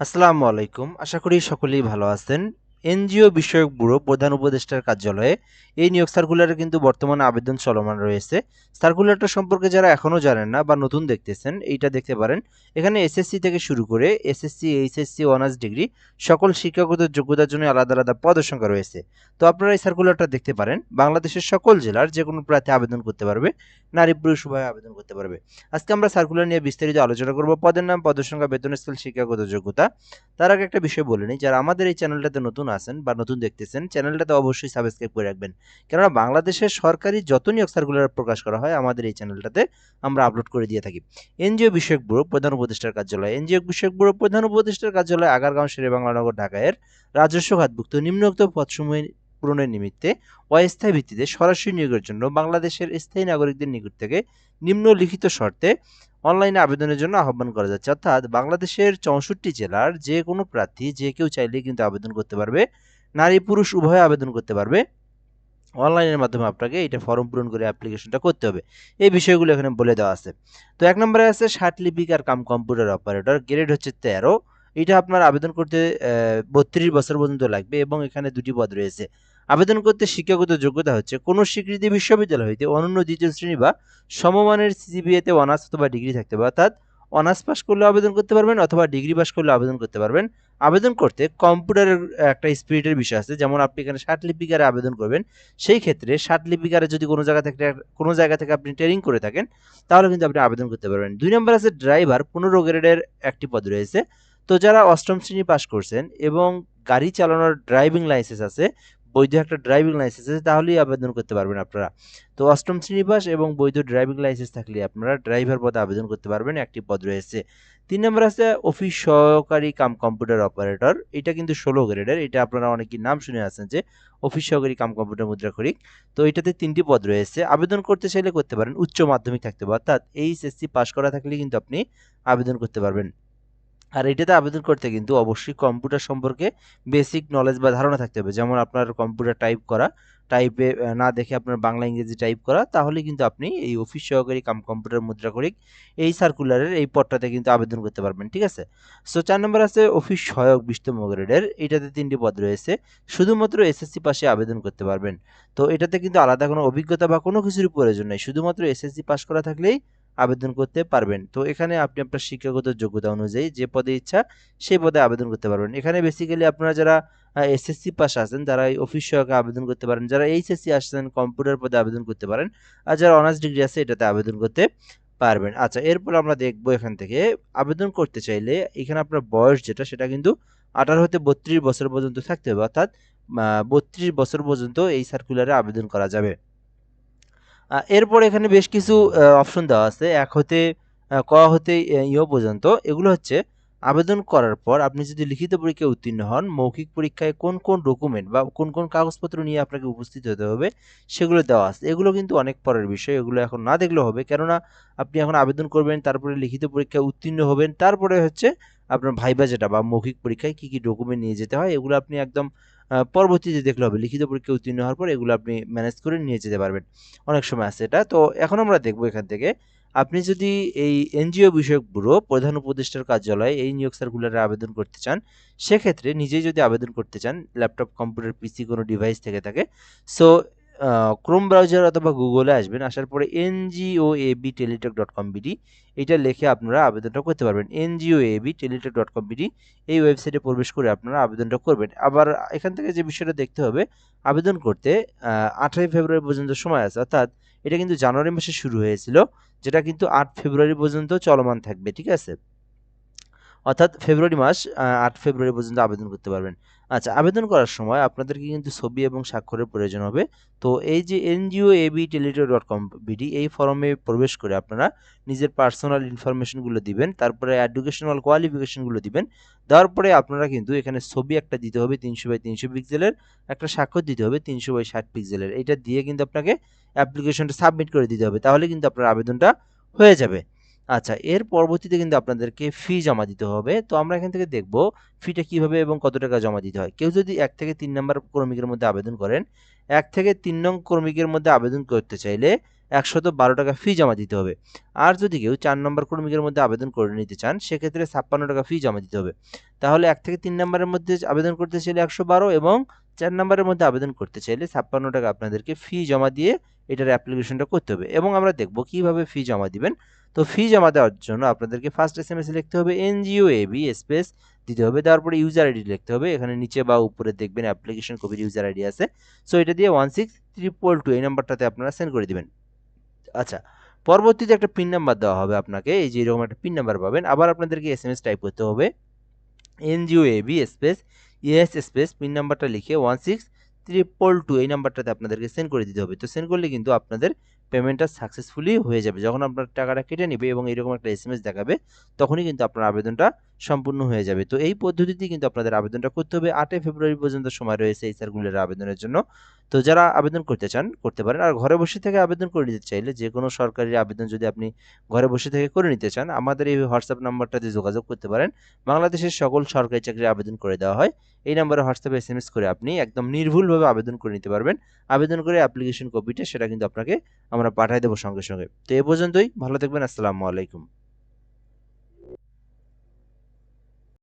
আসসালামু আলাইকুম। আশা করি সকলেই ভালো আছেন। এনজিও বিষয়ক ব্যুরো প্রধান উপদেষ্টার কার্যালয়ে এই নিয়োগ সার্কুলারে কিন্তু বর্তমানে আবেদন চলমান রয়েছে। সার্কুলারটা সম্পর্কে যারা এখনও জানেন না বা নতুন দেখতেছেন, এইটা দেখতে পারেন। এখানে এসএসসি থেকে শুরু করে এসএসসি, এইচএসসি, অনার্স ডিগ্রি সকল শিক্ষাগত যোগ্যতার জন্য আলাদা আলাদা পদের সংখ্যা রয়েছে। তো আপনারা এই সার্কুলারটা দেখতে পারেন। বাংলাদেশের সকল জেলার যে কোনো প্রার্থী আবেদন করতে পারবে। নারী পুরুষ উভয় আবেদন করতে পারবে। আজকে আমরা সার্কুলার নিয়ে বিস্তারিত আলোচনা করব। পদের নাম, পদের সংখ্যা, বেতন স্কেল শিক্ষাগত যোগ্যতা। তার আগে একটা বিষয় বলে নিই, যারা আমাদের এই চ্যানেলটাতে নতুন আছেন বা নতুন দেখতেছেন চ্যানেলটাতে অবশ্যই সাবস্ক্রাইব করে রাখবেন। কেননা বাংলাদেশের সরকারি যত নিয়োগ সার্কুলার প্রকাশ করা হয়, আমাদের এই চ্যানেলটাতে আমরা আপলোড করে দিয়ে থাকি। এনজিও বিষয়ক ব্যুরো, প্রধান উপদেষ্টার কার্যালয়। এনজিও বিষয়ক ব্যুরো, প্রধান উপদেষ্টার কার্যালয়, আগারগাঁও শেরে বাংলানগর ঢাকায়ের রাজস্ব খাতভুক্ত নিম্নোক্ত পদসমূহের পূরণের নিমিত্তে অস্থায়ী ভিত্তিতে সরাসরি নিয়োগের জন্য বাংলাদেশের স্থায়ী নাগরিকদের নিকট থেকে নিম্নলিখিত শর্তে অনলাইনে আবেদনের জন্য আহ্বান করা যাচ্ছে। অর্থাৎ বাংলাদেশের চৌষট্টি জেলার যে কোনো প্রার্থী, যে কেউ চাইলেই কিন্তু আবেদন করতে পারবে। নারী, পুরুষ উভয় আবেদন করতে পারবে। অনলাইনের মাধ্যমে আপনাকে এটা ফর্ম পূরণ করে অ্যাপ্লিকেশনটা করতে হবে। এই বিষয়গুলো এখানে বলে দেওয়া আছে। তো এক নম্বরে আছে ষাট লিপিক আর কাম কম্পিউটার অপারেটর, গ্রেড হচ্ছে তেরো। এটা আপনার আবেদন করতে বত্রিশ বছর পর্যন্ত লাগবে এবং এখানে দুটি পদ রয়েছে। আবেদন করতে শিক্ষাগত যোগ্যতা হচ্ছে কোনো স্বীকৃতি বিশ্ববিদ্যালয় হইতে অনন্য দ্বিতীয় শ্রেণি বা সমমানের সিজিবিএতে অনার্স অথবা ডিগ্রি থাকতে হবে অর্থাৎ অনার্স পাস করলে আবেদন করতে পারবেন অথবা ডিগ্রি পাস করলে আবেদন করতে পারবেন। আবেদন করতে কম্পিউটারের একটা স্পিরিটের বিষয় আছে, যেমন আপনি এখানে ষাট লিপিকারে আবেদন করবেন, সেই ক্ষেত্রে ষাট লিপিকারে যদি কোনো জায়গা থেকে, কোনো জায়গা থেকে আপনি ট্রেনিং করে থাকেন, তাহলে কিন্তু আপনি আবেদন করতে পারবেন। দুই নম্বর আছে ড্রাইভার পনেরো গ্রেডের একটি পদ রয়েছে তো যারা অষ্টম শ্রেণি পাস করছেন এবং গাড়ি চালানোর ড্রাইভিং লাইসেন্স আছে, বৈধ একটা ড্রাইভিং লাইসেন্স আছে, তাহলেই আবেদন করতে পারবেন আপনারা। তো অষ্টম শ্রেণি পাস এবং বৈধ ড্রাইভিং লাইসেন্স থাকলে আপনারা ড্রাইভার পদে আবেদন করতে পারবেন, একটি পদ রয়েছে। তিন নম্বর আছে অফিস সহকারী কাম কম্পিউটার অপারেটর এটা কিন্তু ষোলো গ্রেডের এটা আপনারা অনেকেই নাম শুনে আছেন যে অফিস সহকারী কাম কম্পিউটার মুদ্রা খরিক তো এটাতে তিনটি পদ রয়েছে, আবেদন করতে চাইলে করতে পারেন, উচ্চ মাধ্যমিক থাকতে হবে, অর্থাৎ এইচএসসি পাস করা থাকলে কিন্তু আপনি আবেদন করতে পারবেন। আর এটাতে আবেদন করতে কিন্তু অবশ্যই কম্পিউটার সম্পর্কে বেসিক নলেজ বা ধারণা থাকতে হবে। যেমন আপনার কম্পিউটার টাইপ করা টাইপে না দেখে আপনার বাংলা, ইংরেজি টাইপ করা, তাহলে কিন্তু আপনি এই অফিস সহকারী কাম কম্পিউটার মুদ্রা করিক এই সার্কুলারের এই পদটাতে কিন্তু আবেদন করতে পারবেন, ঠিক আছে? সো চার নম্বর আছে অফিস সহায়ক বিশতম গ্রেডের এটাতে তিনটি পদ রয়েছে। শুধুমাত্র এসএসসি পাশে আবেদন করতে পারবেন। তো এটাতে কিন্তু আলাদা কোনো অভিজ্ঞতা বা কোনো কিছুর প্রয়োজন নেই। শুধুমাত্র এসএসসি পাস করা থাকলেই আবেদন করতে পারবেন। তো এখানে আপনি আপনার শিক্ষাগত যোগ্যতা অনুযায়ী যে পদে ইচ্ছা সেই পদে আবেদন করতে পারবেন। এখানে বেসিক্যালি আপনারা যারা এসএসসি পাস আছেন এই অফিস সহায়কে আবেদন করতে পারেন, যারা এইচএসসি আসছেন কম্পিউটার পদে আবেদন করতে পারেন, আর যারা অনার্স ডিগ্রি আছে এটাতে আবেদন করতে পারবেন। আচ্ছা এরপর আমরা দেখব এখান থেকে, আবেদন করতে চাইলে এখানে আপনার বয়স যেটা, সেটা কিন্তু আঠারো হতে বত্রিশ বছর পর্যন্ত থাকতে হবে। অর্থাৎ বত্রিশ বছর পর্যন্ত এই সার্কুলারে আবেদন করা যাবে। এরপর এখানে বেশ কিছু অপশন দেওয়া আছে। এক হতে ক হতে ইও পর্যন্ত। এগুলো হচ্ছে আবেদন করার পর আপনি যদি লিখিত পরীক্ষায় উত্তীর্ণ হন, মৌখিক পরীক্ষায় কোন কোন ডকুমেন্ট বা কোন কোন কাগজপত্র নিয়ে আপনাকে উপস্থিত হতে হবে সেগুলো দেওয়া আছে। এগুলো কিন্তু অনেক পরের বিষয়, এগুলো এখন না দেখলেও হবে। কেননা আপনি এখন আবেদন করবেন, তারপরে লিখিত পরীক্ষায় উত্তীর্ণ হবেন, তারপরে হচ্ছে আপনার ভাইবা যেটা বা মৌখিক পরীক্ষায় কী কী ডকুমেন্ট নিয়ে যেতে হয়, এগুলো আপনি একদম পরবর্তীতে দেখলে হবে, লিখিত পরীক্ষা উত্তীর্ণ হওয়ার পর এগুলো আপনি ম্যানেজ করে নিয়ে যেতে পারবেন। অনেক সময় আছে এটা। তো এখন আমরা দেখব এখান থেকে, আপনি যদি এই এনজিও বিষয়ক ব্যুরো, প্রধান উপদেষ্টার কার্যালয়ে এই নিয়োগ সার্কুলারে আবেদন করতে চান, সেক্ষেত্রে নিজেই যদি আবেদন করতে চান ল্যাপটপ কম্পিউটার পিসি কোনো ডিভাইস থেকে থাকে সো ক্রোম ব্রাউজার অথবা গুগলে আসবেন, আসার পরে NGO AB Teletalk dot com BD এটা লিখে আপনারা আবেদনটা করতে পারবেন। NGO AB Teletalk dot com BD এই ওয়েবসাইটে প্রবেশ করে আপনারা আবেদনটা করবেন। আবার এখান থেকে যে বিষয়টা দেখতে হবে, আবেদন করতে আঠারোই ফেব্রুয়ারি পর্যন্ত সময় আছে। অর্থাৎ এটা কিন্তু জানুয়ারি মাসে শুরু হয়েছিল, যেটা কিন্তু আট ফেব্রুয়ারি পর্যন্ত চলমান থাকবে, ঠিক আছে? অর্থাৎ ফেব্রুয়ারি মাস আট ফেব্রুয়ারি পর্যন্ত আবেদন করতে পারবেন। আচ্ছা আবেদন করার সময় আপনাদেরকে কিন্তু ছবি এবং স্বাক্ষরের প্রয়োজন হবে। তো এই যে NGO AB Teletalk dot com BD এই ফর্মে প্রবেশ করে আপনারা নিজের পার্সোনাল ইনফরমেশনগুলো দিবেন, তারপরে এডুকেশনাল কোয়ালিফিকেশনগুলো দিবেন। দেওয়ার পরে আপনারা কিন্তু এখানে ছবি একটা দিতে হবে তিনশো বাই তিনশো পিক্সেলের একটা স্বাক্ষর দিতে হবে তিনশো বাই ষাট পিক্সেলের এটা দিয়ে কিন্তু আপনাকে অ্যাপ্লিকেশনটা সাবমিট করে দিতে হবে, তাহলে কিন্তু আপনার আবেদনটা হয়ে যাবে। আচ্ছা এর পরবর্তীতে কিন্তু আপনাদেরকে ফি জমা দিতে হবে। তো আমরা এখান থেকে দেখব ফিটা কীভাবে এবং কত টাকা জমা দিতে হয়। কেউ যদি এক থেকে তিন নম্বর কর্মিকের মধ্যে আবেদন করেন, এক থেকে তিন নং কর্মিকের মধ্যে আবেদন করতে চাইলে একশত বারো টাকা ফি জমা দিতে হবে। আর যদি কেউ চার নম্বর কর্মীকের মধ্যে আবেদন করে নিতে চান, সেক্ষেত্রে ছাপ্পান্ন টাকা ফি জমা দিতে হবে। তাহলে এক থেকে তিন নম্বরের মধ্যে আবেদন করতে চাইলে একশো বারো এবং চার নম্বরের মধ্যে আবেদন করতে চাইলে ছাপ্পান্ন টাকা আপনাদেরকে ফি জমা দিয়ে এটার অ্যাপ্লিকেশনটা করতে হবে এবং আমরা দেখব কীভাবে ফি জমা দিবেন। তো ফি জমা দেওয়ার জন্য আপনাদেরকে ফার্স্ট এস এম এস লিখতে হবে এনজিও এবি স্পেস দিতে হবে, তারপরে ইউজার আইডি লিখতে হবে, এখানে নিচে বা উপরে দেখবেন অ্যাপ্লিকেশন কপির ইউজার আইডি আছে। সো এটা দিয়ে ওয়ান সিক্স ট্রিপল টু এই নাম্বারটাতে আপনারা সেন্ড করে দিবেন। আচ্ছা পরবর্তীতে একটা পিন নাম্বার দেওয়া হবে আপনাকে, এই যে এরকম একটা পিন নাম্বার পাবেন। আবার আপনাদেরকে এস এম এস টাইপ করতে হবে NGO AB space ES space PIN নাম্বারটা লিখে ওয়ান সিক্স ট্রিপল টু এই নাম্বারটাতে আপনাদেরকে সেন্ড করে দিতে হবে। তো সেন্ড করলে কিন্তু আপনাদের পেমেন্টটা সাকসেসফুলি হয়ে যাবে। যখন আপনার টাকাটা কেটে নেবে এবং এরকম একটা এস দেখাবে, তখনই কিন্তু আপনার আবেদনটা সম্পূর্ণ হয়ে যাবে। তো এই পদ্ধতিতে কিন্তু আপনাদের আবেদনটা করতে হবে। আটই ফেব্রুয়ারি পর্যন্ত সময় রয়েছে এই সার্কুলার আবেদনের জন্য। তো যারা আবেদন করতে চান, করতে পারেন। আর ঘরে বসে থেকে আবেদন করে নিতে চাইলে যে কোনো সরকারি আবেদন যদি আপনি ঘরে বসে থেকে করে নিতে চান, আমাদের এই হোয়াটসঅ্যাপ নাম্বারটাতে যোগাযোগ করতে পারেন। বাংলাদেশের সকল সরকারি চাকরি আবেদন করে দেওয়া হয়। এই নাম্বারে হোয়াটসঅ্যাপে এস এম এস করে আপনি একদম নির্ভুলভাবে আবেদন করে নিতে পারবেন। আবেদন করে অ্যাপ্লিকেশন কপিটা সেটা কিন্তু আপনাকে আমরা পাঠিয়ে দেবো সঙ্গে সঙ্গে। তো এ পর্যন্তই ভালো থাকবেন আসসালামু আলাইকুম।